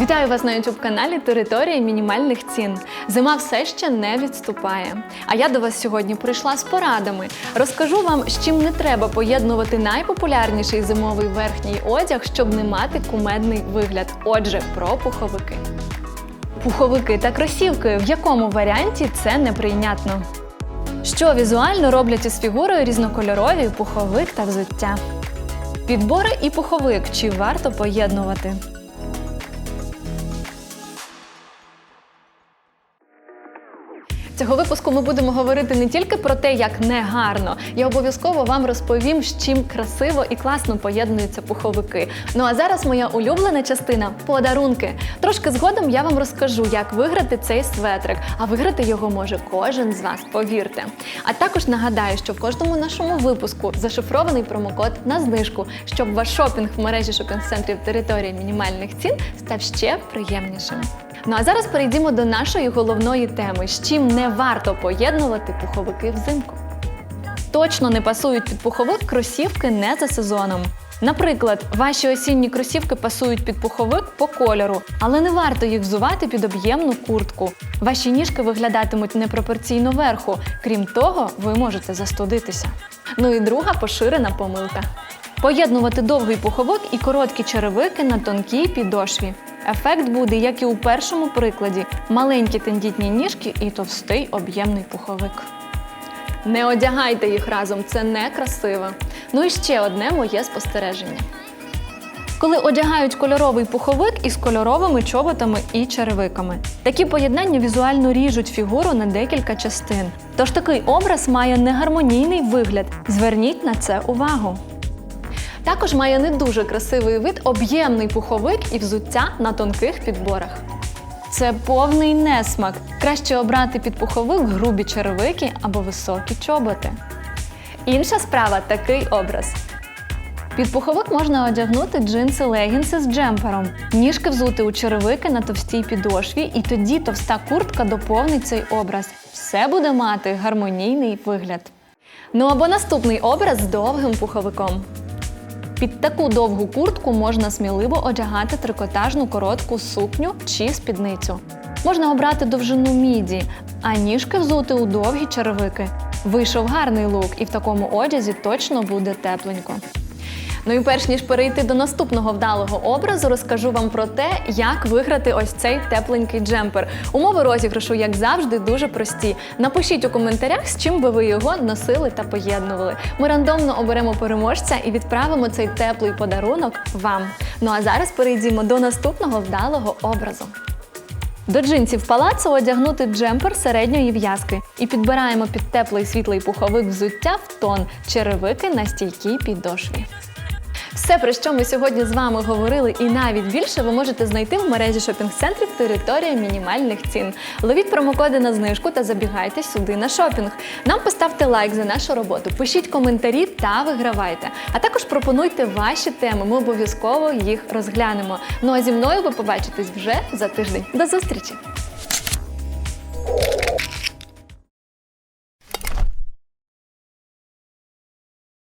Вітаю вас на youtube каналі Територія мінімальних цін. Зима все ще не відступає. А я до вас сьогодні прийшла з порадами. Розкажу вам, з чим не треба поєднувати найпопулярніший зимовий верхній одяг, щоб не мати кумедний вигляд. Отже, про пуховики. Пуховики та кросівки. В якому варіанті це неприйнятно? Що візуально роблять із фігурою різнокольорові пуховик та взуття? Підбори і пуховик чи варто поєднувати? Цього випуску ми будемо говорити не тільки про те, як не гарно. Я обов'язково вам розповім, з чим красиво і класно поєднуються пуховики. Ну а зараз моя улюблена частина подарунки. Трошки згодом я вам розкажу, як виграти цей светрик. А виграти його може кожен з вас, повірте. А також нагадаю, що в кожному нашому випуску зашифрований промокод на знижку, щоб ваш шопінг в мережі шопінг-центрів території мінімальних цін став ще приємнішим. Ну а зараз перейдімо до нашої головної теми, з чим не варто поєднувати пуховики взимку. Точно не пасують під пуховик кросівки не за сезоном. Наприклад, ваші осінні кросівки пасують під пуховик по кольору, але не варто їх взувати під об'ємну куртку. Ваші ніжки виглядатимуть непропорційно верху. Крім того, ви можете застудитися. Ну і друга поширена помилка. Поєднувати довгий пуховик і короткі черевики на тонкій підошві. Ефект буде, як і у першому прикладі: маленькі тендітні ніжки і товстий об'ємний пуховик. Не одягайте їх разом, це не красиво. Ну і ще одне моє спостереження. Коли одягають кольоровий пуховик із кольоровими чоботами і черевиками. Такі поєднання візуально ріжуть фігуру на декілька частин. Тож такий образ має негармонійний вигляд. Зверніть на це увагу. Також має не дуже красивий вид об'ємний пуховик і взуття на тонких підборах. Це повний несмак. Краще обрати під пуховик грубі черевики або високі чоботи. Інша справа такий образ. Під пуховик можна одягнути джинси легінси з джемпером, ніжки взути у черевики на товстій підошві, і тоді товста куртка доповнить цей образ. Все буде мати гармонійний вигляд. Ну або наступний образ з довгим пуховиком. Під таку довгу куртку можна сміливо одягати трикотажну коротку сукню чи спідницю. Можна обрати довжину міді, а ніжки взути у довгі червики. Вийшов гарний лук, і в такому одязі точно буде тепленько. Ну і перш ніж перейти до наступного вдалого образу, розкажу вам про те, як виграти ось цей тепленький джемпер. Умови розіграшу, як завжди, дуже прості. Напишіть у коментарях, з чим би ви його носили та поєднували. Ми рандомно оберемо переможця і відправимо цей теплий подарунок вам. Ну а зараз перейдімо до наступного вдалого образу. До джинсів палацу одягнути джемпер середньої в'язки і підбираємо під теплий світлий пуховик взуття в тон черевики на стійкій підошві. Все, про що ми сьогодні з вами говорили, і навіть більше ви можете знайти в мережі шопінг-центрів Територія мінімальних цін. Ловіть промокоди на знижку та забігайте сюди на шопінг. Нам поставте лайк за нашу роботу, пишіть коментарі та вигравайте. А також пропонуйте ваші теми. Ми обов'язково їх розглянемо. Ну а зі мною ви побачитесь вже за тиждень. До зустрічі!